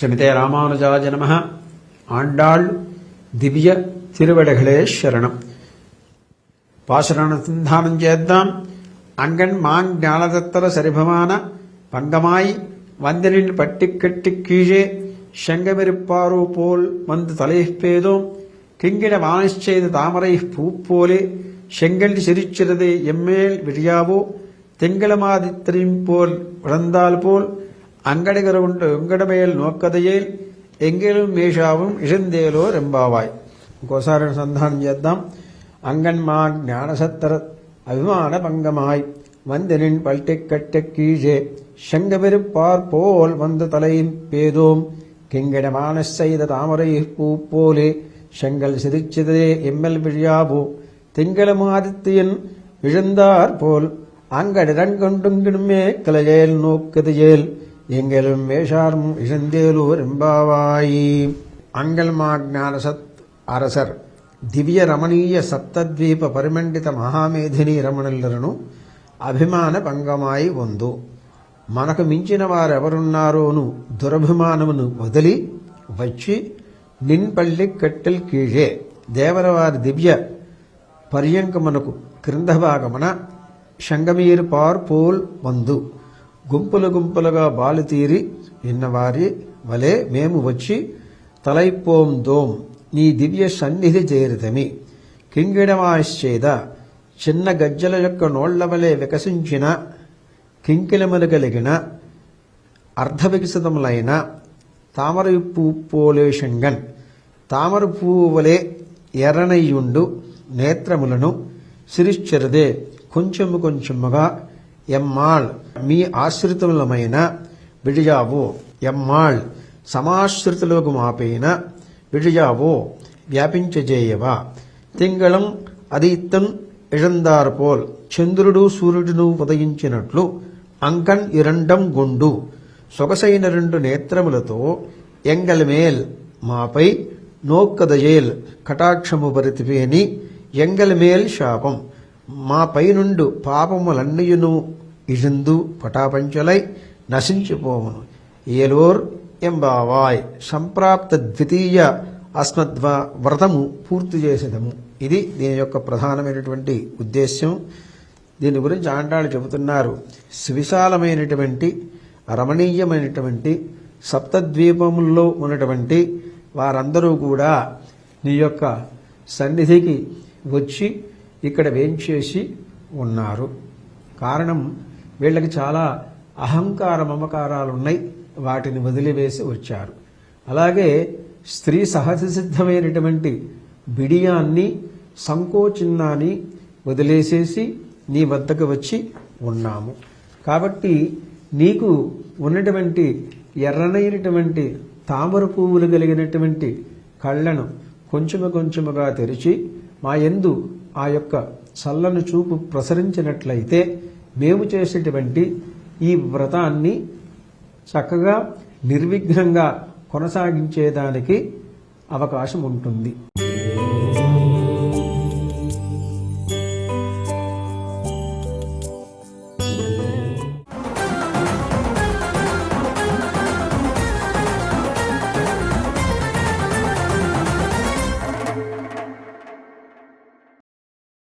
ஸ்ரீமதே ராமானுஜாஜ நம ஆண்டாள் திவ்ய திருவடகளே சரணம். பாசுரானுசந்தானம் చేద్దాం அங்கன் மாங் ஞானதத்தல சரிபமான பங்கமாய் வந்தனின் பட்டி கட்டி கீழே சங்கமிருப்பாரோ போல் வந்து தலைப்பேதோம் கிங்கிட வானிச்செய்த தாமரை பூ போலே செங்கல் சிரிச்சிறது எம்மேல் விரியாவோ திங்களமாதித்திரியும் போல் வளர்ந்தால் போல் அங்கடிகருண்டு உங்கடமேல் நோக்கதையில் எங்கேலும் மேஷாவும் இசந்தேலோ ரெம்பாவாய் ఇంకోసారి సంధానం చేద్దాం అంగన్మా జ్ఞానసత్తర అభిమాన పంగమాయ్ வந்தனின் பல்ட்டை கட்ட கீழே செங்கபெருப்பார் போல் வந்த தலையும் பேதோம். கிங்கிடமான செய்த தாமரை பூ போலே செங்கல் சிரிச்சதே எம்எல் விழியாபோ. திங்களமாதித்தியன் விழுந்தார் போல் அங்கடிடங்கொண்டுங்கிடுமே கலையேல் நோக்குதையேல். எங்களும் வேஷாரும் இழந்தேலூர் எம்பாவாயி அங்கல்மாஜானசத் அரசர் திவ்ய ரமணீய சப்தத்வீப பரிமண்டித மಹಾಮೇಧಿನಿ రమణులను అభిమాన భంగమాయి ಒಂದು మనకు మించిన వారెవరున్నారోను దురభిమానమును వదిలి వచ్చి నిన్పల్లి కట్టెల్ కీళే దేవరవారి దివ్య పర్యంకమునకు క్రింద భాగమున శంగమీర్ పార్ పూల్ వందు గుంపులు గుంపులుగా బాలుతీరి విన్నవారి వలె మేము వచ్చి తలైపోం దోం నీ దివ్య సన్నిధి చేరితమి. కింగిడమాశ్చేద చిన్న గజ్జల యొక్క నోళ్ళ వలె వికసించిన కింకిలములు కలిగిన అర్ధవికసితములైన తామర పువ్వు పోలేషంగన్ తామర పువ్వు వలె ఎర్రనయ్యుండు నేత్రములను సిరిశ్చరదే. కొంచెము కొంచెముగా ఎమ్మాళ్. మీ ఆశ్రితులమైన విడిజావు ఎమ్మాళ్. సమాశ్రితులకు మాపైన విడిజావు వ్యాపించజేయవా. తింగళం అదిత్తన్ ఇళందార్ పోల్. చంద్రుడు సూర్యుడును ఉదయించినట్లు అంకన్ ఇరండం గుండు. సొగసైన రెండు నేత్రములతో ఎంగల్మేల్ మాపై నోక్కదజేల్. కటాక్షము పరితిపేని ఎంగల్మేల్ శాపం. మా పైనుండు పాపములన్నయును ఇజందు పటాపంచలై నశించిపోవును. ఏలూర్ ఎంబావాయ్ సంప్రాప్త ద్వితీయ అస్మద్వ వ్రతము పూర్తి చేసేదము. ఇది దీని యొక్క ప్రధానమైనటువంటి ఉద్దేశ్యం. దీని గురించి ఆండాళ్ళు చెబుతున్నారు. సువిశాలమైనటువంటి రమణీయమైనటువంటి సప్తద్వీపముల్లో ఉన్నటువంటి వారందరూ కూడా నీ యొక్క సన్నిధికి వచ్చి ఇక్కడ వేంచేసి ఉన్నారు? కారణం వీళ్ళకి చాలా అహంకార మమకారాలు ఉన్నాయి వాటిని వదిలివేసి వచ్చారు. అలాగే స్త్రీ సహజ సిద్ధమైనటువంటి బిడియాన్ని సంకోచిన్నాన్ని వదిలేసేసి నీ వద్దకు వచ్చి ఉన్నాము. కాబట్టి నీకు ఉన్నటువంటి ఎర్రనైనటువంటి తామర పువ్వులు కలిగినటువంటి కళ్ళను కొంచెము కొంచెముగా తెరిచి మా యందు ఆ యొక్క చల్లని చూపు ప్రసరించినట్లయితే మేము చేసేటువంటి ఈ వ్రతాన్ని చక్కగా నిర్విఘ్నంగా కొనసాగించేదానికి అవకాశం ఉంటుంది.